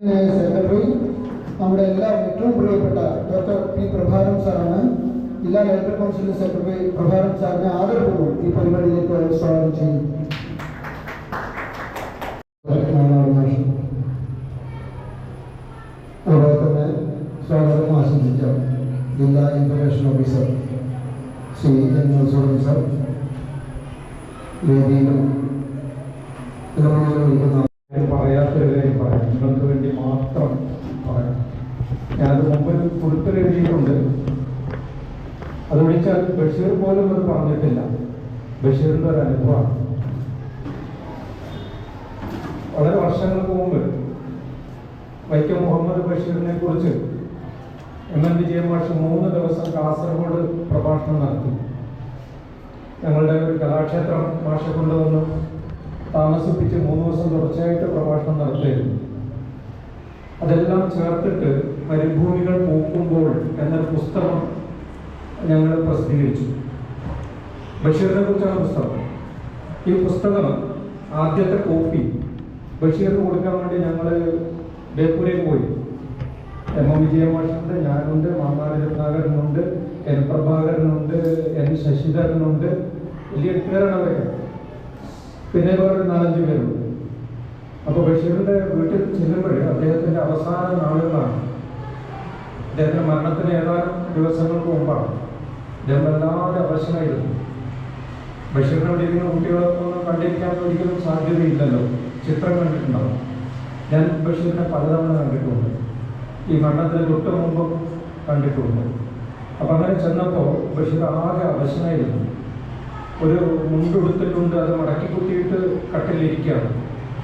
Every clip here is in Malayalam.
സെക്രട്ടറി നമ്മുടെ എല്ലാ ഏറ്റവും പ്രിയപ്പെട്ട ഡോക്ടർ പി പ്രഭാരം സാറാണ്. ജില്ലാ ലൈബ്രറി കൗൺസിലിന്റെ സെക്രട്ടറി പ്രഭാരം സാറിനെ ആദരപൂർവം ഈ പരിപാടിയിലേക്ക് സ്വാഗതം ചെയ്യും അതുപോലെ തന്നെ സ്വാഗതം ആശംസിച്ച ജില്ലാ ഇൻഫർമേഷൻ ഓഫീസർ ശ്രീ എൻ മൻസൂറൻ സാർ വേദിയിലും ഇടപെടലുകൾ വിളിക്കുന്ന ഞാൻ പറയാത്തൊരു കാര്യം പറയാം നിങ്ങൾക്ക് വേണ്ടി മാത്രം പറയാം ഞാനത് മുമ്പിൽ കുറിപ്പിൽ എഴുതിയിട്ടുണ്ട് അത് വിളിച്ചാൽ ബഷീർ പോലും അത് പറഞ്ഞിട്ടില്ല. ബഷീറിന്റെ ഒരു അനുഭവമാണ് വളരെ വർഷങ്ങൾക്ക് മുമ്പ് വൈക്കം മുഹമ്മദ് ബഷീറിനെ കുറിച്ച് എം എൻ വിജയ മാഷ് മൂന്ന് ദിവസം കാസർഗോഡ് പ്രഭാഷണം നടത്തി. ഞങ്ങളുടെ ഒരു കലാക്ഷേത്രം മാഷ കൊണ്ടുവന്ന് താമസിപ്പിച്ച് മൂന്ന് ദിവസം തുടർച്ചയായിട്ട് പ്രഭാഷണം നടത്തിയിരുന്നു. അതെല്ലാം ചേർത്തിട്ട് മരുഭൂമികൾ പൂക്കുമ്പോൾ എന്നൊരു പുസ്തകം ഞങ്ങൾ പ്രസിദ്ധീകരിച്ചു. ബഷീറിനെ കുറിച്ചാണ് പുസ്തകം. ഈ പുസ്തകം ആദ്യത്തെ കോപ്പി ബഷീറിന് കൊടുക്കാൻ വേണ്ടി ഞങ്ങൾ ബേപ്പൂരിൽ പോയി. എം. എം. വിജയമാഷുണ്ട് ഞാനുണ്ട് മാമാരി രത്നാകരനുണ്ട് എൻ. പ്രഭാകരനുണ്ട് എൻ. ശശിധരനുണ്ട്. വലിയ എട്ടുപേരാണ് അവരൊക്കെ പിന്നെ വേറൊരു നാലഞ്ച് പേരുണ്ട്. അപ്പോൾ ബഷീറിന്റെ വീട്ടിൽ ചെല്ലുമ്പോൾ അദ്ദേഹത്തിന്റെ അവസാന നാളുകളാണ്. അദ്ദേഹത്തിന്റെ മരണത്തിന് ഏതാനും ദിവസങ്ങൾക്ക് മുമ്പാണ്. അദ്ദേഹം വല്ലാതെ അവശനായിരുന്നു ബഷീറിനെ വിളിക്കുന്ന കുട്ടികളൊക്കെ ഒന്നും കണ്ടിരിക്കാൻ ഒരിക്കലും സാധ്യതയില്ലല്ലോ. ചിത്രം കണ്ടിട്ടുണ്ടാവും. ഞാൻ ബഷീറിനെ പലതവണ കണ്ടിട്ടുണ്ട്. ഈ മരണത്തിന് തൊട്ട് മുമ്പും കണ്ടിട്ടുണ്ട്. അപ്പം അങ്ങനെ ചെന്നപ്പോൾ ബഷീർ ആകെ അവശനായിരുന്നു. ഒരു മുണ്ടെടുത്തിട്ടുണ്ട് അത് മടക്കി കുത്തിയിട്ട് കട്ടിലിരിക്കുകയാണ്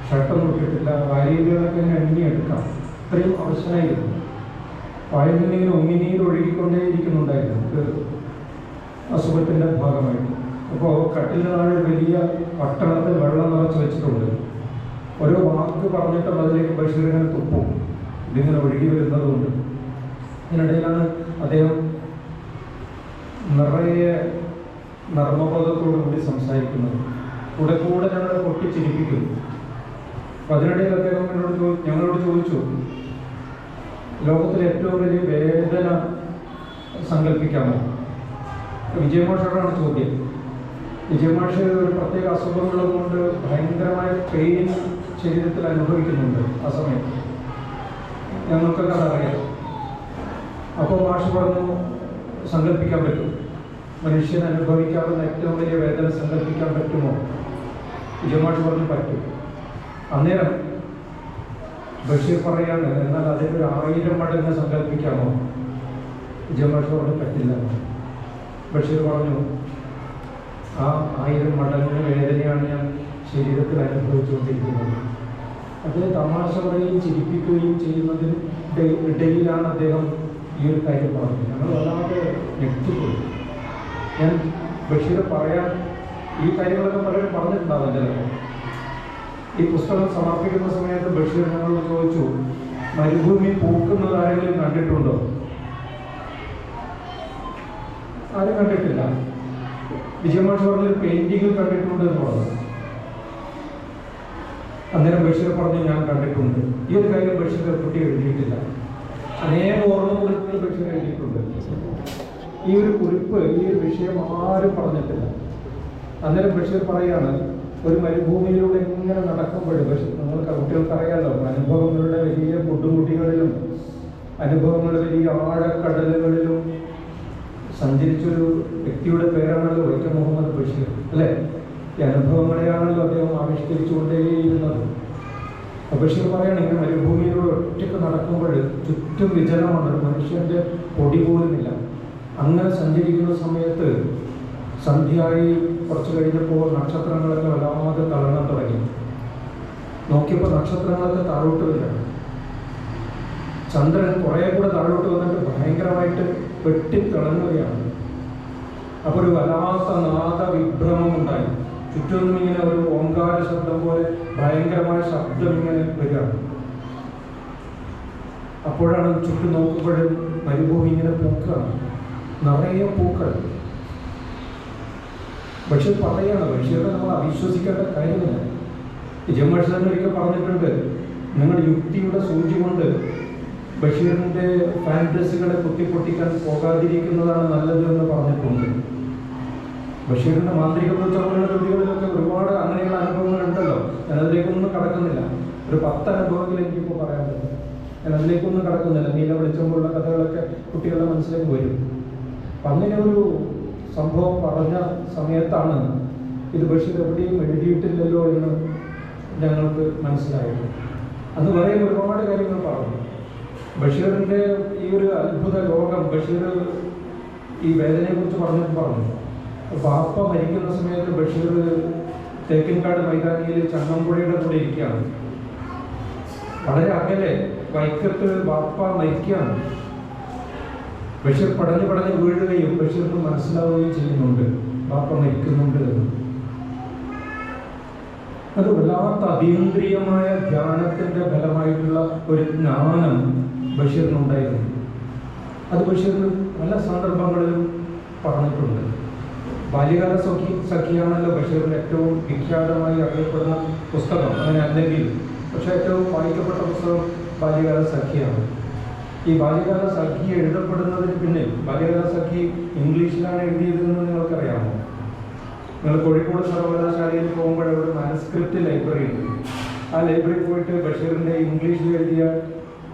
ഷർട്ടൊന്നും ഇട്ടിട്ടില്ല വാരിയലുകളൊക്കെ ഇങ്ങനെ എണ്ണിയെടുക്കാം ഇത്രയും അവശനായിരുന്നു. വായിൽ ഉമിനീർ ഒഴുകിക്കൊണ്ടേയിരിക്കുന്നുണ്ടായിരുന്നു. ഒരു അസുഖത്തിന്റെ ഭാഗമായിട്ട് അപ്പോൾ കട്ടിലിന് വലിയ പട്ടണത്തിൽ വെള്ളം നിറച്ച് വെച്ചിട്ടുണ്ട്. ഓരോ വാക്ക് പറഞ്ഞിട്ടും അതിലേക്ക് ബഷീറിനെ തുപ്പും. ഇതിങ്ങനെ ഒഴുകി വരുന്നതുകൊണ്ട്. ഇതിനിടയിലാണ് അദ്ദേഹം നിറയെ നർമ്മബോധത്തോടു കൂടി സംസാരിക്കുന്നത്. കൂടെ കൂടെ ഞങ്ങളെ പൊട്ടിച്ചിരിപ്പിക്കുന്നു. അപ്പം അതിനിടയിൽ അദ്ദേഹം എന്നോട് ഞങ്ങളോട് ചോദിച്ചു ലോകത്തിലെ ഏറ്റവും വലിയ വേദന സങ്കല്പിക്കാമോ? വിജയമാഷോടാണ് ചോദ്യം. വിജയമാഷ് ഒരു പ്രത്യേക അസുഖങ്ങളും കൊണ്ട് ഭയങ്കരമായ പെയിൻ ശരീരത്തിൽ അനുഭവിക്കുന്നുണ്ട് ആ സമയത്ത്. ഞങ്ങൾക്കൊക്കെ അതറിയാം അപ്പോൾ മാഷ് പറഞ്ഞു സങ്കല്പിക്കാൻ പറ്റും. മനുഷ്യൻ അനുഭവിക്കാവുന്ന ഏറ്റവും വലിയ വേദന സങ്കല്പിക്കാൻ പറ്റുമോ? വിജയമാഷ് പറഞ്ഞു പറ്റും. അന്നേരം ബഷീർ പറയാണ് എന്നാൽ അതിന്റെ ഒരു ആയിരം മടങ്ങ് സങ്കല്പിക്കാമോ? വിജയമാഷ് പറഞ്ഞു പറ്റില്ല. ബഷീർ പറഞ്ഞു ആ ആയിരം മടങ്ങ് വേദനയാണ് ഞാൻ ശരീരത്തിൽ അനുഭവിച്ചുകൊണ്ടിരിക്കുന്നത്. അത് തമാശ പറയുകയും ചിരിപ്പിക്കുകയും ചെയ്യുന്നതിന് ഇട- ഇടയിലാണ് അദ്ദേഹം ഈ ഒരു കാര്യം പറഞ്ഞത്. ഞങ്ങൾ വല്ലാതെ ഞെട്ടിപ്പോയി ഞാൻ ബഷീർ പറയാൻ ഈ കാര്യങ്ങളൊക്കെ പലരും പറഞ്ഞിട്ടുണ്ടാവും ചിലപ്പോൾ ഈ പുസ്തകം സമർപ്പിക്കുന്ന സമയത്ത് ബഷീർ ഞങ്ങളോട് ചോദിച്ചു മരുഭൂമി പൂക്കുന്നത് ആരെങ്കിലും കണ്ടിട്ടുണ്ടോ? ആരും കണ്ടിട്ടില്ല. വിജയമാഷ് പറഞ്ഞ പെയിന്റിങ്ങിൽ കണ്ടിട്ടുണ്ട് എന്ന് പറഞ്ഞു. അന്നേരം ബഷീർ പറഞ്ഞു ഞാൻ കണ്ടിട്ടുണ്ട്. ഈ ഒരു കാര്യം ബഷീർ കുട്ടി എഴുതിയിട്ടില്ല. അനേകം ഓർമ്മ കുറിപ്പുകൾ ബഷീർ എഴുതിയിട്ടുണ്ട്. ഈ ഒരു കുറിപ്പ് ഈ ഒരു വിഷയം ആരും പറഞ്ഞിട്ടില്ല. അന്നേരം ബഷീർ പറയാണ് ഒരു മരുഭൂമിയിലൂടെ ഇങ്ങനെ നടക്കുമ്പോൾ പക്ഷെ നിങ്ങൾക്ക് കുട്ടികൾക്ക് അറിയാമല്ലോ അനുഭവങ്ങളുടെ വലിയ ബുദ്ധിമുട്ടികളിലും അനുഭവങ്ങളുടെ വലിയ ആഴക്കടലുകളിലും സഞ്ചരിച്ചൊരു വ്യക്തിയുടെ പേരാണല്ലോ വൈക്കം മുഹമ്മദ് ബഷീർ അല്ലേ? ഈ അനുഭവങ്ങളെയാണല്ലോ അദ്ദേഹം ആവിഷ്കരിച്ചുകൊണ്ടേയിരുന്നത്. ബഷീർ പറയാണ് ഇങ്ങനെ മരുഭൂമിയിലൂടെ ഒറ്റയ്ക്ക് നടക്കുമ്പോൾ ചുറ്റും വിജനമാണ് ഒരു മനുഷ്യന്റെ പൊടി പോലുമില്ല. അങ്ങനെ സഞ്ചരിക്കുന്ന സമയത്ത് സന്ധ്യയായി കുറച്ച് കഴിഞ്ഞപ്പോൾ നക്ഷത്രങ്ങളൊക്കെ വല്ലാതെ തളർന്നാൻ തുടങ്ങി. നോക്കിയപ്പോൾ നക്ഷത്രങ്ങളൊക്കെ താഴോട്ട് വരികയാണ്. ചന്ദ്രൻ കുറെ കൂടെ താഴോട്ട് വന്നിട്ട് ഭയങ്കരമായിട്ട് വെട്ടി തിളങ്ങുകയാണ് അപ്പോൾ ഒരു വല്ലാത്ത നാദ വിഭ്രമം ഉണ്ടായി. ചുറ്റും ഇങ്ങനെ ഒരു ഓങ്കാര ശബ്ദം പോലെ ഭയങ്കരമായ ശബ്ദം ഇങ്ങനെ വരികയാണ്. അപ്പോഴാണ് ചുറ്റും നോക്കുമ്പോഴും മരുഭൂമി ഇങ്ങനെ പൂക്കുകയാണ്. നിറയെ പൂക്കൾ. പക്ഷെ പറയാണ് ബഷീറിനെ നമ്മൾ അവിശ്വസിക്കേണ്ട കാര്യമില്ല. തന്നെ ഒരിക്കൽ പറഞ്ഞിട്ടുണ്ട് നിങ്ങൾ യുക്തിയുടെ സൂചി കൊണ്ട് ബഷീറിന്റെ ഫാന്റസികളെ കുത്തിപ്പൊട്ടിക്കാൻ പോകാതിരിക്കുന്നതാണ് നല്ലത് എന്ന് പറഞ്ഞിട്ടുണ്ട്. ബഷീറിന്റെ മാന്ത്രിക കൃതികളിലൊക്കെ ഒരുപാട് അങ്ങനെയുള്ള അനുഭവങ്ങൾ ഉണ്ടല്ലോ ഞാൻ അതിലേക്കൊന്നും കടക്കുന്നില്ല. ഒരു പത്ത് അനുഭവങ്ങൾ എനിക്കിപ്പോൾ പറയാൻ പറ്റും. ഞാൻ അതിലേക്കൊന്നും കടക്കുന്നില്ല. നീല വെളിച്ചമുള്ള കഥകളൊക്കെ കുട്ടികളുടെ മനസ്സിലേക്ക് വരും. അപ്പം അങ്ങനെ ഒരു സംഭവം പറഞ്ഞ സമയത്താണ് ഇത് ബഷീർ എവിടെയും എഴുതിയിട്ടില്ലല്ലോ എന്ന് ഞങ്ങൾക്ക് മനസ്സിലായത്. അത് വേറെ ഒരുപാട് കാര്യങ്ങൾ പറഞ്ഞു. ബഷീറിന്റെ ഈ ഒരു അത്ഭുത ലോകം ബഷീർ ഈ വേദനയെ കുറിച്ച് പറഞ്ഞിട്ട് പറഞ്ഞു. പാപ്പ മരിക്കുന്ന സമയത്ത് ബഷീർ തേക്കിൻകാട് മൈതാനിയിൽ ചങ്ങമ്പുഴയുടെ കൂടെ ഇരിക്കുകയാണ്. വളരെ അകലെ വൈക്കത്ത് പാപ്പ മരിക്കുകയാണ്. ബഷീർ പടഞ്ഞ് പടഞ്ഞ് വീഴുകയും ബഷീറിന് മനസ്സിലാവുകയും ചെയ്യുന്നുണ്ട്. പാപ്പ മരിക്കുന്നുണ്ട് എന്ന്. അത് വല്ലാത്ത അതീന്ദ്രിയമായ ധ്യാനത്തിന്റെ ഫലമായിട്ടുള്ള ഒരു ജ്ഞാനം ബഷീറിനുണ്ടായിരുന്നു. അത് ബഷീറിന് പല സന്ദർഭങ്ങളിലും പറഞ്ഞിട്ടുണ്ട്. ബാല്യകാല സഖി സഖിയാണല്ലോ ബഷീറിന്റെ ഏറ്റവും വിഖ്യാതമായി അറിയപ്പെടുന്ന പുസ്തകം. അങ്ങനെ അല്ലെങ്കിൽ പക്ഷേ ഏറ്റവും വായിക്കപ്പെട്ട പുസ്തകം ബാല്യകാല സഖിയാണ്. ഈ ബാല്യകാല സഖി എഴുതപ്പെടുന്നതിന് പിന്നിൽ ബാല്യകാല സഖി ഇംഗ്ലീഷിലാണ് എഴുതിയതെന്ന് നിങ്ങൾക്കറിയാമോ? നിങ്ങൾ കോഴിക്കോട് സർവകലാശാലയിൽ പോകുമ്പോൾ മാനസ്ക്രിപ്റ്റ് ലൈബ്രറി ഉണ്ട്. ആ ലൈബ്രറി പോയിട്ട് ബഷീറിന്റെ ഇംഗ്ലീഷിൽ എഴുതിയ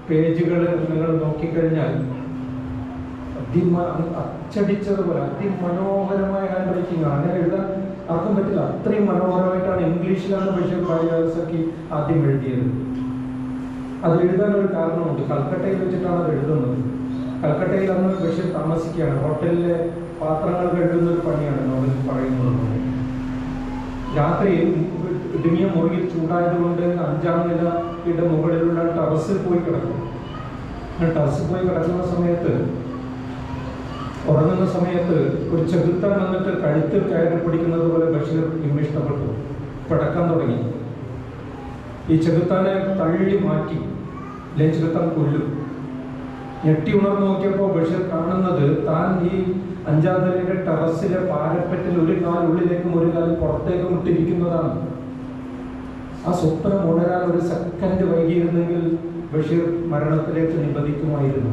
പേജുകൾ നിങ്ങൾ നോക്കിക്കഴിഞ്ഞാൽ അതിമ അച്ചടിച്ചതുപോലെ അതിമനോഹരമായ ഹാൻഡ് റൈറ്റിംഗ് അങ്ങനെ എഴുതാൻ ആർക്കും പറ്റില്ല. അത്രയും മനോഹരമായിട്ടാണ് ഇംഗ്ലീഷിലാണ് പക്ഷേ ബാലികാസക്കി ആദ്യം എഴുതിയത്. അത് ഒരു കാരണമുണ്ട്. കൽക്കട്ടയിൽ വെച്ചിട്ടാണ് അത് എഴുതുന്നത്. കൽക്കട്ടയിൽ അന്ന് ബഷീർ താമസിക്കുകയാണ്. ഹോട്ടലിലെ പാത്രങ്ങൾ കഴുകുന്ന ഒരു പണിയാണ് നോവൽ പറയുന്നത് രാത്രി ഇടുങ്ങിയ മുറിയിൽ ചൂടായതുകൊണ്ട് അഞ്ചാം നിലയുടെ മുകളിലുള്ള ടെറസിൽ പോയി കിടക്കും ടെറസിൽ പോയി കിടക്കുന്ന സമയത്ത് ഉറങ്ങുന്ന സമയത്ത് ഒരു ചെകുത്താൻ വന്നിട്ട് കഴുത്തിൽ കയറി പിടിക്കുന്നത് പോലെ ബഷീർ ഇഷ്ടപ്പെട്ടു. പിടക്കാൻ തുടങ്ങി. ഈ ചെകുത്താനെ തള്ളി മാറ്റി ഇല്ലേ ചെകുത്താൻ കൊല്ലും. ഞെട്ടി ഉണർന്നു നോക്കിയപ്പോൾ ബഷീർ കാണുന്നത് താൻ ഈ അഞ്ചാം നിലയുടെ ടെറസിലെ പാരപ്പറ്റിൽ ഒരു കാൽ ഉള്ളിലേക്കും ഒരു കാൽ പുറത്തേക്കും ഇട്ടിരിക്കുന്നതാണ്. ആ സ്വപ്നം ഉണരാൻ ഒരു സെക്കൻഡ് വൈകിയിരുന്നെങ്കിൽ ബഷീർ മരണത്തിലേക്ക് നിബന്ധിക്കുമായിരുന്നു.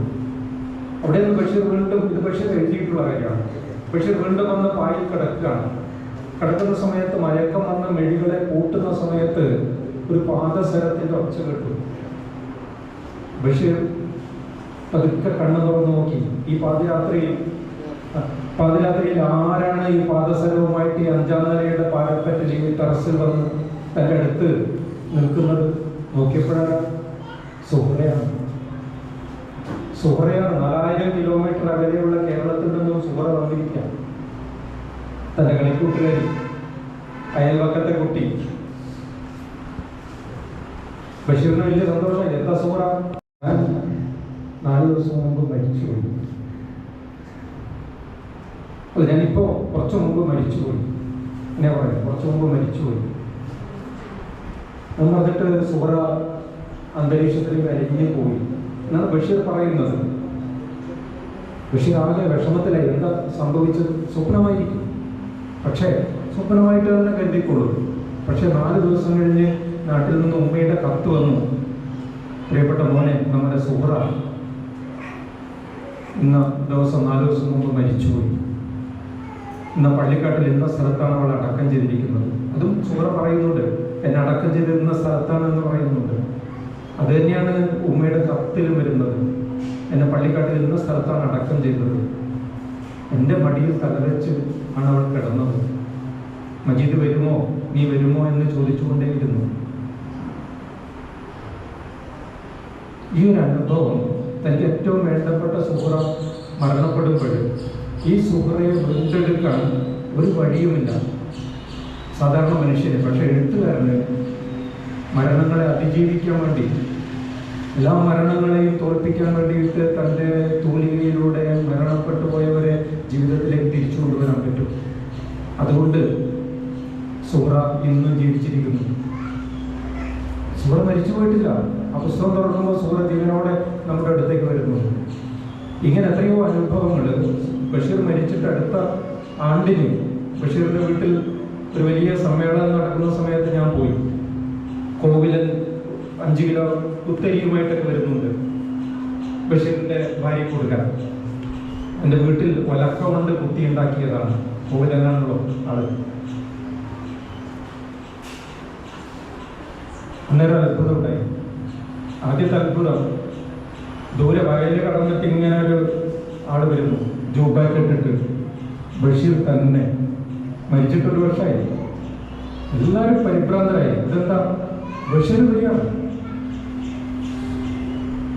അവിടെ നിന്ന് ബഷീർ വീണ്ടും ഇത് ബഷീർ എഴുതിയിട്ടുള്ള കാര്യമാണ്. ബഷീർ വീണ്ടും വന്ന് പായിൽ കിടക്കുകയാണ്. കിടക്കുന്ന സമയത്ത് മയക്കം വന്ന മെഴികളെ കൂട്ടുന്ന സമയത്ത് ഒരു പാദസരത്തിന്റെ ഒച്ച കേട്ടു. ബഷീർ പതുക്കെ കണ്ണു തുറന്നു നോക്കി. ഈ പാദയാത്രയിൽ പാദയാത്രയിൽ ആരാണ് ഈ പാദസരവുമായിട്ട് ഈ അഞ്ചാം നിലയുടെ പാരപ്പറ്റിൽ ഈ ടെറസിൽ വന്ന് തന്റെ അടുത്ത് നിൽക്കുന്നത് നോക്കിയപ്പോഴാണ്. സുഹറയാണ് സുഹറയാണ് നാലായിരം കിലോമീറ്റർ അകലെയുള്ള കേരളത്തിൽ നിന്നും സുഹറ വന്നിരിക്കാം തന്റെ കളിക്കൂട്ടുകാരി അയൽവക്കത്തെ കുട്ടി. ബഷീറിന് വലിയ സന്തോഷമായി. എന്താ സുഹറ നാല് ദിവസം മുമ്പ് മരിച്ചുപോയി ഞാനിപ്പോ കുറച്ചു മുമ്പ് മരിച്ചുപോയി എന്നെ പറയാം. കുറച്ചു മുമ്പ് മരിച്ചുപോയി എന്ന് പറഞ്ഞിട്ട് സുഹറ അന്തരീക്ഷത്തിൽ അരിഞ്ഞു പോയി. എന്നാണ് ബഷീർ പറയുന്നത്. ബഷീർ ആകെ വിഷമത്തിലായി. എന്താ സംഭവിച്ചത്? സ്വപ്നമായിരിക്കും. പക്ഷേ സ്വപ്നമായിട്ട് തന്നെ കരുതിക്കൊള്ളൂ. പക്ഷെ നാല് ദിവസം കഴിഞ്ഞ് നാട്ടിൽ നിന്ന് ഉമ്മയുടെ കത്ത് വന്നു. പ്രിയപ്പെട്ട മോനെ നമ്മുടെ സുഹറ ഇന്ന ദിവസം നാല് ദിവസം മുമ്പ് മരിച്ചുപോയി. ഇന്ന പള്ളിക്കാട്ടിൽ ഇന്ന സ്ഥലത്താണ് അവൾ അടക്കം ചെയ്തിരിക്കുന്നത്. അതും സുഹറ പറയുന്നുണ്ട്. എന്നെ അടക്കം ചെയ്തിരുന്ന സ്ഥലത്താണെന്ന് പറയുന്നുണ്ട്. അത് തന്നെയാണ് ഉമ്മയുടെ കത്തിലും വരുന്നത്. എന്നെ പള്ളിക്കാട്ടിൽ ഇന്ന സ്ഥലത്താണ് അടക്കം ചെയ്തത്. എന്റെ മടിയിൽ തലവെച്ച് ആണ് അവൾ കിടന്നത്. മജീദ് വരുമോ? നീ വരുമോ എന്ന് ചോദിച്ചുകൊണ്ടേയിരുന്നു. ഈ ഒരു അനുഭവം തനിക്ക് ഏറ്റവും വേണ്ടപ്പെട്ട സുഹറ മരണപ്പെടുമ്പോൾ ഈ സുഹറയെ വീണ്ടെടുക്കാൻ ഒരു വഴിയുമില്ല. സാധാരണ മനുഷ്യന് പക്ഷെ എഴുത്തുകാരന് മരണങ്ങളെ അതിജീവിക്കാൻ വേണ്ടി എല്ലാ മരണങ്ങളെയും തോൽപ്പിക്കാൻ വേണ്ടിയിട്ട് തന്റെ തൂലികയിലൂടെ മരണപ്പെട്ടു പോയവരെ ജീവിതത്തിലേക്ക് തിരിച്ചു കൊണ്ടുവരാൻ പറ്റും. അതുകൊണ്ട് സുഹറ ഇന്നും ജീവിച്ചിരിക്കുന്നു. സുഹറ മരിച്ചു പോയിട്ടില്ല. ആ പുസ്തകം തുറക്കുമ്പോൾ സുഹറ ജീവനോടെ നമ്മുടെ അടുത്തേക്ക് വരുന്നു. ഇങ്ങനെ എത്രയോ അനുഭവങ്ങൾ ബഷീർ മരിച്ചിട്ട് അടുത്ത ആണ്ടിന് ബഷീറിന്റെ വീട്ടിൽ ഒരു വലിയ സമ്മേളനം നടക്കുന്ന സമയത്ത് ഞാൻ പോയി. കോവിലൻ അഞ്ച് കിലോ കുത്തരിയുമായിട്ടൊക്കെ വരുന്നുണ്ട്. ബഷീറിന്റെ ഭാര്യ കൊടുക്കാൻ. എന്റെ വീട്ടിൽ ഒലക്ക കൊണ്ട് കുത്തി ഉണ്ടാക്കിയതാണ് കോവിലെങ്ങാനുള്ള ആൾ. അന്നേരം അത്ഭുതം ഉണ്ടായി ആദ്യത്തെ അത്ഭുതം ദൂരെ വയലിൽ കടന്നിട്ട് ഇങ്ങനെ ഒരു ആൾ വരുന്നു. ജൂബാക്ക് ഇട്ടിട്ട്. ബഷീർ തന്നെ മരിച്ചിട്ടൊരു വർഷമായി. എല്ലാവരും പരിഭ്രാന്തരായി. ഇതെന്താ? ബഷീർ വരികയാണ്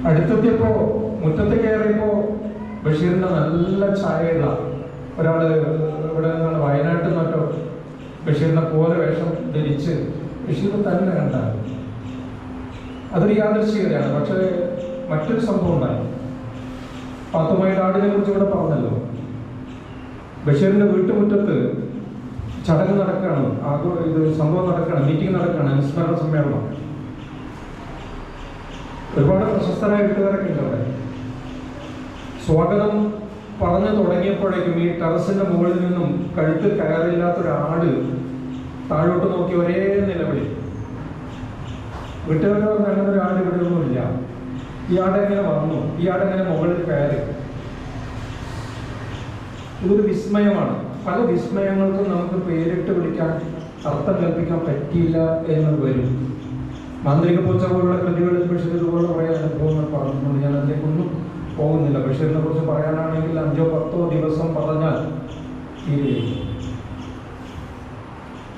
അടുത്തെത്തിയപ്പോ മുറ്റത്ത് കയറിയപ്പോ ബഷീറിന്റെ നല്ല ചായയുള്ള ഒരാൾ ഇവിടെ നിന്നാണ് വയനാട്ടിൽ നിന്നോ ബഷീറിനെ പോലെ വേഷം ധരിച്ച് ബഷീർ തന്നെ കണ്ട അതൊരു യാദൃശ്ചികതയാണ് പക്ഷേ മറ്റൊരു സംഭവം ഉണ്ടായി. പാത്തുമായിട്ട് ആടിനെ കുറിച്ച് ഇവിടെ പറഞ്ഞല്ലോ. ബഷീറിന്റെ വീട്ടുമുറ്റത്ത് ചടങ്ങ് നടക്കുകയാണ്. ആഘോ ഇത് സംഭവം നടക്കുകയാണ്. മീറ്റിംഗ് നടക്കുകയാണ്. അനുസ്മരണ സമ്മേളനം. ഒരുപാട് പ്രശസ്തരായ എഴുത്തുകാരൊക്കെ ഉണ്ട് അവിടെ. സ്വാഗതം പറഞ്ഞു തുടങ്ങിയപ്പോഴേക്കും ഈ ടെറസിന്റെ മുകളിൽ നിന്നും കഴുത്ത് കയറില്ലാത്ത ഒരാട് താഴോട്ട് നോക്കി ഒരേ നിലവിളി. വീട്ടുകാർ പറഞ്ഞു അങ്ങനെ ഒരു ആട് ഇവിടെ ഒന്നുമില്ല. ഈ ആടെങ്ങനെ വന്നു ഈ ആടെങ്ങനെ മുകളിൽ കയറി? ഇതൊരു വിസ്മയമാണ്. പല വിസ്മയങ്ങൾക്കും നമുക്ക് പേരിട്ട് വിളിക്കാൻ അർത്ഥം കൽപ്പിക്കാൻ പറ്റിയില്ല എന്ന് വരും. മാന്ത്രിക പൂച്ച പോലുള്ള കൃതികളിൽ ബഷീർ ഇതുപോലെ കുറേ അനുഭവങ്ങൾ പറഞ്ഞിട്ടുണ്ട്. ഞാൻ അതിലേക്കൊന്നും പോകുന്നില്ല. ബഷീറിനെ കുറിച്ച് പറയാനാണെങ്കിൽ അഞ്ചോ പത്തോ ദിവസം പറഞ്ഞാൽ തീരുകയില്ല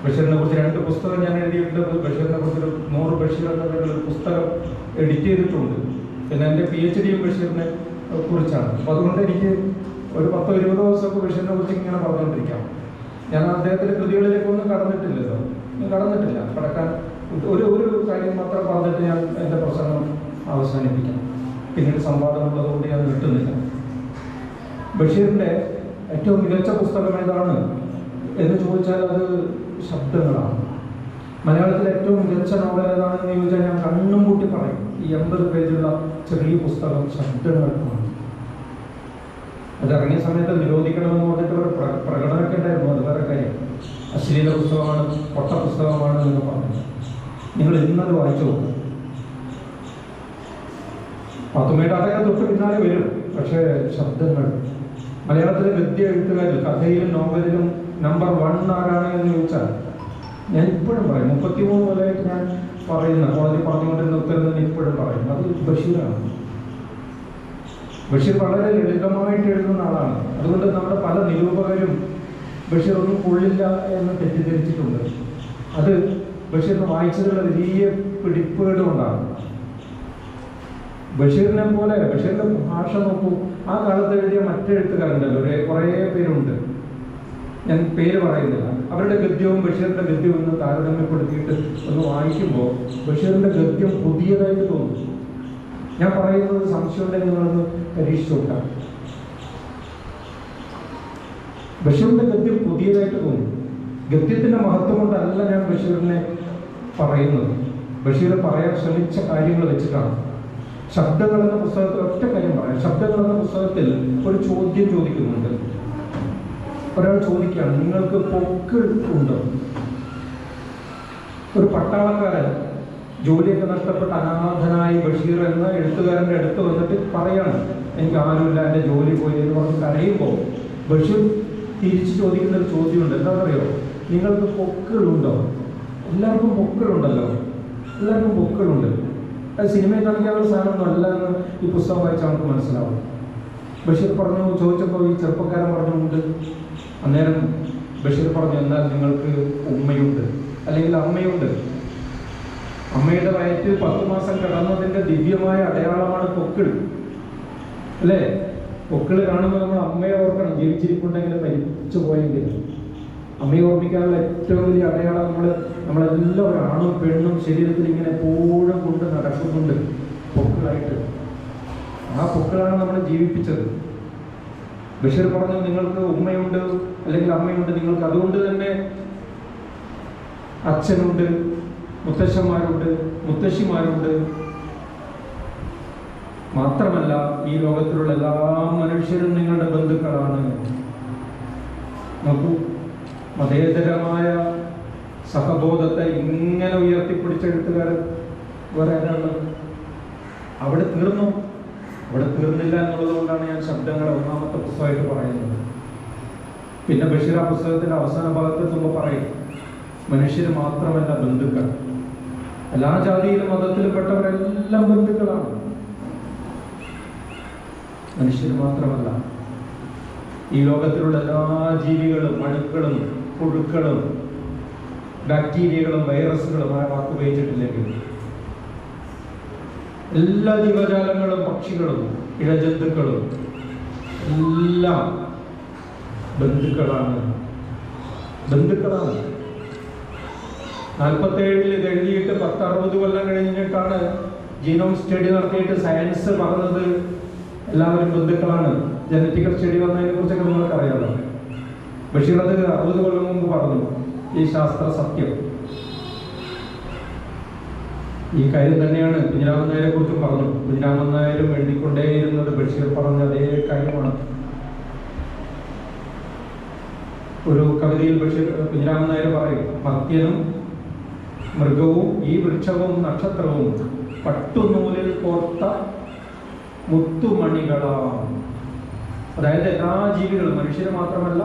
ബഷീറിനെ കുറിച്ച് രണ്ട് പുസ്തകം ഞാൻ എഴുതിയിട്ടുണ്ട്. ബഷീറിനെ കുറിച്ച് ഒരു നൂറ് ബഷീർ എന്ന പേരിൽ പുസ്തകം എഡിറ്റ് ചെയ്തിട്ടുണ്ട്. പിന്നെ എന്റെ പി എച്ച് ഡിയും ബഷീറിനെ കുറിച്ചാണ്. അപ്പം അതുകൊണ്ട് എനിക്ക് ഒരു പത്തോ ഇരുപതോ ദിവസമൊക്കെ ബഷീറിനെ കുറിച്ച് ഇങ്ങനെ പറഞ്ഞുകൊണ്ടിരിക്കാം. ഞാൻ അദ്ദേഹത്തിന്റെ കൃതികളിലേക്ക് ഒന്നും കടന്നിട്ടില്ലല്ലോ കടന്നിട്ടില്ല. കടക്കാൻ ഒരു ഒരു കാര്യം മാത്രം പറഞ്ഞിട്ട് ഞാൻ എന്റെ പ്രസംഗം അവസാനിപ്പിക്കാം. പിന്നീട് സംവാദമുള്ളത് കൂടി ഞാൻ കിട്ടുന്നില്ല ബഷീറിന്റെ ഏറ്റവും മികച്ച പുസ്തകം ഏതാണ്? എന്ന് ചോദിച്ചാൽ അത് ശബ്ദങ്ങളാണ്. മലയാളത്തിലെ ഏറ്റവും മികച്ച നോവൽ ഏതാണെന്ന് ചോദിച്ചാൽ ഞാൻ കണ്ണും കൂട്ടി പറയും. ഈ എൺപത് പേജുള്ള ചെറിയ പുസ്തകം ശബ്ദങ്ങളാണ് അത് ഇറങ്ങിയ സമയത്ത് നിരോധിക്കണമെന്ന് പറഞ്ഞിട്ട് ഒരു പ്ര- പ്രകടനമൊക്കെ ഉണ്ടായിരുന്നു. അത് വേറെ കാര്യം. അശ്ലീല പുസ്തകമാണ് പൊട്ട പുസ്തകമാണ് എന്ന് പറഞ്ഞു നിങ്ങൾ ഇന്നത് വായിച്ചു പത്തുമയുടെ അതൊക്കെ തൊട്ട് പിന്നാലെ വരും. പക്ഷേ ശബ്ദങ്ങൾ. മലയാളത്തിലെ വ്യക്തി എഴുത്തുകാരിൽ കഥയിലും നോവലിലും നമ്പർ വൺ ആരാണ് എന്ന് ചോദിച്ചാൽ ഞാൻ ഇപ്പോഴും പറയും. മുപ്പത്തിമൂന്ന് വരെ ഞാൻ പറയുന്ന കോളേജിൽ പറഞ്ഞുകൊണ്ടിരുന്ന ഉത്തരം തന്നെ ഇപ്പോഴും പറയും. അത് ബഷീറാണ്. ബഷീർ വളരെ ലളിതമായിട്ട് എഴുതുന്ന ആളാണ്. അതുകൊണ്ട് നമ്മുടെ പല നിരൂപകരും ബഷീർ ഒന്നും കൊള്ളില്ല എന്ന് തെറ്റിദ്ധരിച്ചിട്ടുണ്ട്. അത് ബഷീറിന് വായിച്ചതിലുള്ള വലിയ പിടിപ്പുകേട് കൊണ്ടാണ് ബഷീറിനെ പോലെ ബഷീറിന്റെ ഭാഷ നോക്കൂ. ആ കാലത്ത് എഴുതിയ മറ്റെഴുത്തുകാരുണ്ടല്ലോ കുറേ പേരുണ്ട്. ഞാൻ പേര് പറയുന്നില്ല. അവരുടെ ഗദ്യവും ബഷീറിന്റെ ഗദ്യവും ഒന്ന് താരതമ്യപ്പെടുത്തിയിട്ട് ഒന്ന് വായിക്കുമ്പോൾ ബഷീറിന്റെ ഗദ്യം പുതിയതായിട്ട് തോന്നും. ഞാൻ പറയുന്നത് സംശയം ഉണ്ടെങ്കിൽ നിങ്ങളൊന്ന് പരീക്ഷിച്ചു നോക്കാം ബഷീറിന്റെ ഗദ്യം പുതിയതായിട്ട് തോന്നി. ഗദ്യത്തിന്റെ മഹത്വം കൊണ്ടല്ല ഞാൻ ബഷീറിനെ പറയുന്നത്. ബഷീർ പറയാൻ ശ്രമിച്ച കാര്യങ്ങൾ വെച്ചിട്ടാണ്. ശബ്ദങ്ങൾ എന്ന പുസ്തകത്തിൽ ഒറ്റ കാര്യം പറയാം. ശബ്ദങ്ങൾ എന്ന പുസ്തകത്തിൽ ഒരു ചോദ്യം ചോദിക്കുന്നുണ്ട്. ഒരാൾ ചോദിക്കുകയാണ് നിങ്ങൾക്ക് പൊക്ക് ഉണ്ടോ? ഒരു പട്ടാളക്കാരൻ ജോലിയൊക്കെ നഷ്ടപ്പെട്ട അനാഥനായി ബഷീർ എന്ന എഴുത്തുകാരന്റെ അടുത്ത് വന്നിട്ട് പറയാണ് എനിക്ക് ആരുമില്ല എന്റെ ജോലി പോയി എന്ന് പറഞ്ഞ് കരയുമ്പോൾ ബഷീർ തിരിച്ച് ചോദിക്കുന്ന ഒരു ചോദ്യമുണ്ട്. എന്താ പറയുക നിങ്ങൾക്ക് പൊക്കളുണ്ടോ? എല്ലാവർക്കും പൊക്കളുണ്ടല്ലോ. എല്ലാവർക്കും പൊക്കളുണ്ട്. അത് സിനിമയിൽ കാണിക്കാനുള്ള ഒരു സാധനം എന്ന് ഈ പുസ്തകം വായിച്ചാൽ നമുക്ക് മനസ്സിലാവും. ബഷീർ പറഞ്ഞു ചോദിച്ചപ്പോൾ ഈ ചെറുപ്പക്കാരൻ പറഞ്ഞുകൊണ്ട് അന്നേരം ബഷീർ പറഞ്ഞു എന്നാൽ നിങ്ങൾക്ക് ഉമ്മയുണ്ട്. അല്ലെങ്കിൽ അമ്മയുണ്ട്. അമ്മയുടെ വയറ്റ് പത്ത് മാസം കിടന്നതിന്റെ ദിവ്യമായ അടയാളമാണ് പൊക്കിൾ. അല്ലേ? പൊക്കിൾ കാണുമ്പോൾ നമ്മൾ അമ്മയെ ഓർക്കണം. ജീവിച്ചിരിപ്പുണ്ടെങ്കിൽ മരിച്ചു പോയെങ്കിൽ അമ്മയെ ഓർമ്മിക്കാനുള്ള ഏറ്റവും വലിയ അടയാളം നമ്മൾ നമ്മളെല്ലാവരും ആണും പെണ്ണും ശരീരത്തിൽ ഇങ്ങനെ എപ്പോഴും കൊണ്ട് നടക്കുന്നുണ്ട് പൊക്കിളായിട്ട്. ആ പൊക്കിളാണ് നമ്മളെ ജീവിപ്പിച്ചത്. ബഷീർ പറഞ്ഞു നിങ്ങൾക്ക് ഉമ്മയുണ്ട് അല്ലെങ്കിൽ അമ്മയുണ്ട് നിങ്ങൾക്ക് അതുകൊണ്ട് തന്നെ അച്ഛനുണ്ട് മുത്തശ്ശന്മാരുണ്ട് മുത്തശ്ശിമാരുണ്ട് മാത്രമല്ല ഈ ലോകത്തിലുള്ള എല്ലാ മനുഷ്യരും നിങ്ങളുടെ ബന്ധുക്കളാണ്. നോക്കൂ മതേതരമായ സഹബോധത്തെ ഇങ്ങനെ ഉയർത്തിപ്പിടിച്ചെടുത്തുകാരൻ വരാനാണ് അവിടെ തീർന്നു. അവിടെ തീർന്നില്ല എന്നുള്ളതുകൊണ്ടാണ് ഞാൻ ശബ്ദങ്ങളെ ഒന്നാമത്തെ പുസ്തകമായിട്ട് പറയുന്നത്. പിന്നെ ബഷീർ ആ പുസ്തകത്തിന്റെ അവസാന നമ്മൾ പറയും മനുഷ്യർ മാത്രമല്ല ബന്ധുക്കൾ. എല്ലാ ജാതിയിലും മതത്തിലും പെട്ടവരെല്ലാം ബന്ധുക്കളാണ്. മനുഷ്യർ മാത്രമല്ല ഈ ലോകത്തിലുള്ള എല്ലാ ജീവികളും അണുക്കളും പുഴുക്കളും ബാക്ടീരിയകളും വൈറസുകളും ആ വാക്ക് ഉപയോഗിച്ചിട്ടില്ലെങ്കിൽ എല്ലാ ജീവജാലങ്ങളും പക്ഷികളും ഇഴജന്തുക്കളും എല്ലാം ബന്ധുക്കളാണ്. ബന്ധുക്കളാണ്. നാൽപ്പത്തേഴിൽ ഇത് എഴുതിയിട്ട് പത്തറുപത് കൊല്ലം കഴിഞ്ഞിട്ടാണ് ജീനോം സ്റ്റഡി നടത്തിയിട്ട് സയൻസ് പറഞ്ഞത്. എല്ലാവരും ബന്ധുക്കളാണ്. ജനറ്റിക്കൽ സ്റ്റഡി വന്നതിനെ കുറിച്ചൊക്കെ നിങ്ങൾക്ക് അറിയാമല്ലോ ബഷീർ അത് അറുപത് കൊല്ലം മുമ്പ് പറഞ്ഞു. ഈ ശാസ്ത്ര സത്യം. ഈ കാര്യം തന്നെയാണ് കുഞ്ഞിരാമൻ നായരെ കുറിച്ചും പറഞ്ഞു. കുഞ്ഞിരാമൻ നായരും എഴുതിക്കൊണ്ടേയിരുന്നത് ബഷീർ പറഞ്ഞ അതേ കാര്യമാണ്. ഒരു കവിതയിൽ ബഷീർ കുഞ്ഞിരാമൻ നായർ പറയും മർത്യനും മൃഗവും ഈ വൃക്ഷവും നക്ഷത്രവും പട്ടുനൂലിൽ കോർത്ത മുത്തുമണികളാണ്. അതായത് എല്ലാ ജീവികളും മനുഷ്യർ മാത്രമല്ല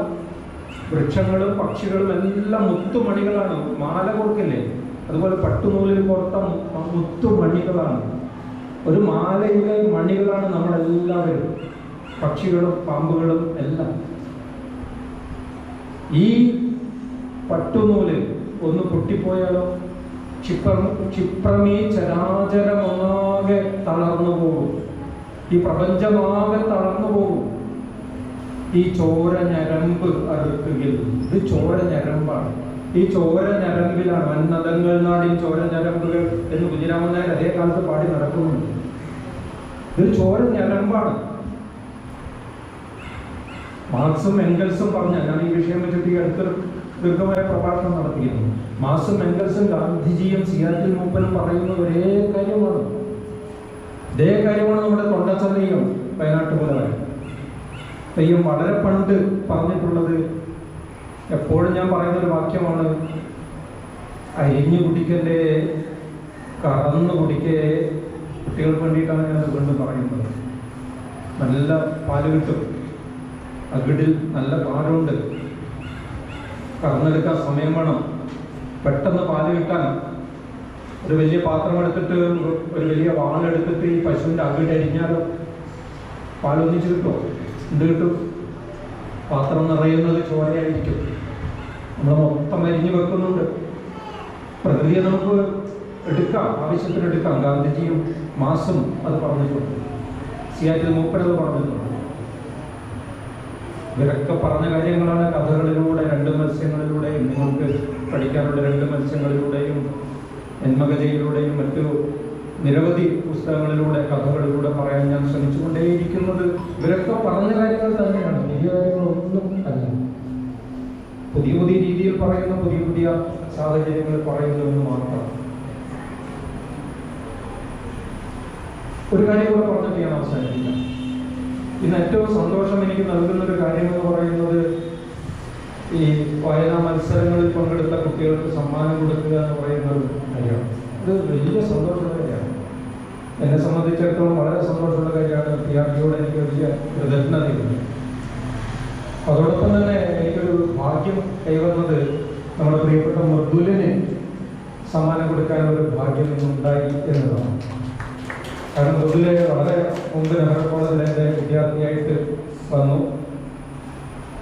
വൃക്ഷങ്ങളും പക്ഷികളും എല്ലാം മുത്തുമണികളാണ്. മാല കൊടുക്കില്ലേ? അതുപോലെ പട്ടുനൂലിൽ പുറത്ത മുത്തുമണികളാണ്. ഒരു മാലയിലെ മണികളാണ് നമ്മളെല്ലാവരും. പക്ഷികളും പാമ്പുകളും എല്ലാം. ഈ പട്ടുനൂലിൽ ഒന്ന് പൊട്ടിപ്പോയാലോ? ക്ഷിപ്രം ക്ഷിപ്രമീ ചരാചരമാകെ തളർന്നു പോകും ഈ പ്രപഞ്ചമാകെ തളർന്നു പോകും. ഈ ചോര ഞരമ്പ് അറുക്കുകയിൽ ഇത് ചോര ഞരമ്പാണ്. ഈ ചോര ഞരമ്പിലാണ് വന്നതങ്ങൾ നാടി ചോര ഞരമ്പുകൾ എന്ന് കുഞ്ഞിരാമൻ നായർ അതേ കാലത്ത് പാടി നടക്കുന്നുണ്ട്. ഇത് ചോര ഞരമ്പാണ്. മാർക്സും എംഗൽസും പറഞ്ഞ ഞാൻ ഈ വിഷയം ഈ അടുത്ത ദീർഘമായ പ്രഭാഷണം നടത്തിയിരുന്നു. മാർക്സും എംഗൽസും ഗാന്ധിജിയും സിയാറ്റിൽ മൂപ്പനും പറയുന്ന ഒരേ കാര്യമാണ്. ഇതേ കാര്യമാണ് നമ്മുടെ തൊണ്ടച്ചന്തയും വയനാട്ട് പോലെ തെയ്യം വളരെ പണ്ട് പറഞ്ഞിട്ടുള്ളത് എപ്പോഴും ഞാൻ പറയുന്ന ഒരു വാക്യമാണ്. അരിഞ്ഞു കുടിക്കല്ലേ കറന്നു കുടിക്കേ. കുട്ടികൾക്ക് വേണ്ടിയിട്ടാണ് ഞാനത് വീണ്ടും പറയുന്നത്. നല്ല പാൽ കിട്ടും. അകിടിൽ നല്ല പാലുണ്ട് കറന്നെടുക്കാൻ സമയം വേണം. പെട്ടെന്ന് പാൽ കിട്ടാൻ ഒരു വലിയ പാത്രം എടുത്തിട്ട് ഒരു വലിയ വാളെടുത്തിട്ട് ഈ പശുവിന്റെ അകിട്ട് അരിഞ്ഞാലോ? പാലൊന്നിച്ച് കിട്ടുമോ? എന്ത് കിട്ടും? പാത്രം നിറയുന്നത് ചോരയായിരിക്കും. നമ്മൾ മൊത്തം അരിഞ്ഞു വെക്കുന്നുണ്ട്. പ്രകൃതിയെ നമുക്ക് എടുക്കാം ആവശ്യത്തിന് എടുക്കാം. ഗാന്ധിജിയും മാസും അത് പറഞ്ഞിട്ടുണ്ട്. സിയാറ്റിൽ മൂപ്പരത് പറഞ്ഞിട്ടുണ്ട്. ഇവരൊക്കെ പറഞ്ഞ കാര്യങ്ങളാണ് കഥകളിലൂടെ രണ്ട് മത്സ്യങ്ങളിലൂടെയും നിങ്ങൾക്ക് പഠിക്കാനുള്ള രണ്ട് മത്സ്യങ്ങളിലൂടെയും ജന്മകഥയിലൂടെയും മറ്റു നിരവധി പുസ്തകങ്ങളിലൂടെ കഥകളിലൂടെ പറയാൻ ഞാൻ ശ്രമിച്ചുകൊണ്ടേയിരിക്കുന്നത്. ഇവരൊക്കെ പറഞ്ഞ കാര്യങ്ങൾ തന്നെയാണ്. പുതിയ കാര്യങ്ങളൊന്നും അല്ല. പുതിയ പുതിയ രീതിയിൽ പറയുന്ന പുതിയ പുതിയ സാഹചര്യങ്ങൾ പറയുന്നതെന്ന് മാത്രം. ഒരു കാര്യം കൂടെ പറഞ്ഞിട്ട് ഞാൻ അവസാനിപ്പിക്കാം. ഇന്ന് ഏറ്റവും സന്തോഷം എനിക്ക് നൽകുന്ന ഒരു കാര്യം എന്ന് പറയുന്നത് ഈ വായനാ മത്സരങ്ങളിൽ പങ്കെടുത്ത കുട്ടികൾക്ക് സമ്മാനം കൊടുക്കുക എന്ന് പറയുന്നത് കാര്യമാണ്. ഇത് വലിയ സന്തോഷമുള്ള കാര്യമാണ്. എന്നെ സംബന്ധിച്ചിടത്തോളം വളരെ സന്തോഷമുള്ള കാര്യമാണ് ജിയോട് എനിക്ക് വലിയ കൃതജ്ഞതയുണ്ട് അതോടൊപ്പം തന്നെ എനിക്കൊരു ഭാഗ്യം കൈവന്നത് നമ്മുടെ പ്രിയപ്പെട്ട മൃദുലിന് സമ്മാനം കൊടുക്കാനുള്ള ഭാഗ്യം ഉണ്ടായി എന്നതാണ്. കാരണം മൃദുലെ വളരെ മുമ്പ് തന്നെ എന്റെ വിദ്യാർത്ഥിയായിട്ട് വന്നു.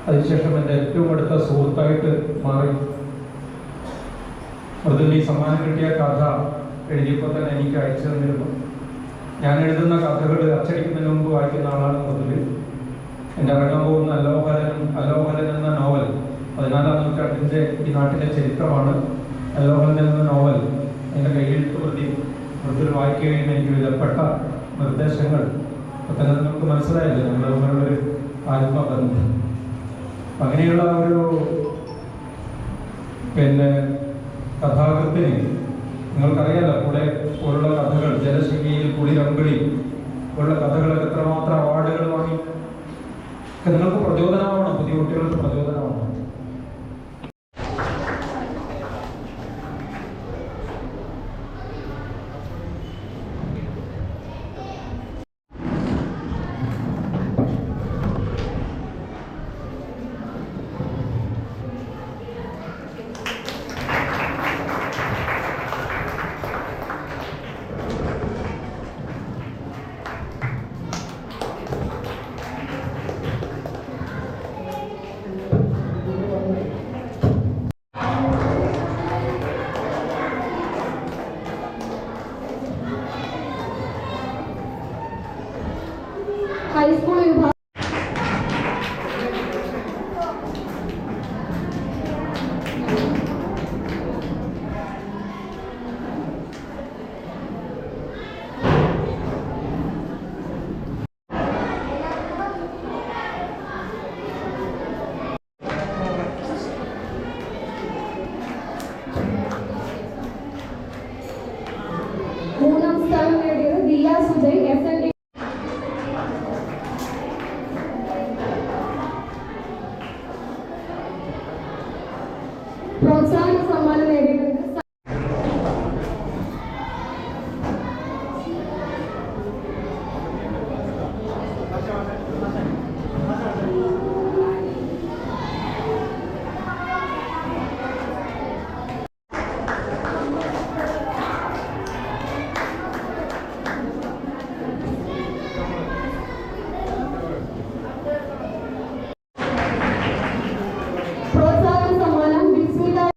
അതിനുശേഷം എന്റെ ഏറ്റവും അടുത്ത സുഹൃത്തായിട്ട് മാറി. മൃദുലിന് ഈ സമ്മാനം കിട്ടിയ കഥ എഴുതിയപ്പോൾ തന്നെ എനിക്ക് അയച്ചു തന്നിരുന്നു. ഞാൻ എഴുതുന്ന കഥകൾ അച്ചടിക്കുന്നതിന് മുമ്പ് വായിക്കുന്ന ആളാണ് മുതൽ. എന്റെ അറിയാൻ പോകുന്ന അലോഹരൻ അലോഹരൻ എന്ന നോവൽ പതിനാലാം നൂറ്റാണ്ടിന്റെ ഈ നാട്ടിലെ ചരിത്രമാണ് അലോഹരൻ എന്ന നോവൽ. എന്റെ കയ്യെഴുത്ത് പ്രതി മൃദുൽ വായിക്കുകയും എനിക്ക് വിധപ്പെട്ട നിർദ്ദേശങ്ങൾ. അപ്പം തന്നെ നമുക്ക് മനസ്സിലായില്ലേ തമ്മിലുള്ളൊരു ആത്മബന്ധം. അങ്ങനെയുള്ള ഒരു പിന്നെ കഥാകൃത്തിന് നിങ്ങൾക്കറിയാലോ കൂടെ പോലുള്ള കഥകൾ ജലശിഖിയിൽ കുളിരമ്പിളി പോലുള്ള കഥകളൊക്കെ എത്രമാത്രം അവാർഡുകൾ വാങ്ങി. നിങ്ങൾക്ക് പ്രചോദനമാണ് പുതിയ കുട്ടികൾക്ക് പ്രചോദനമാവണം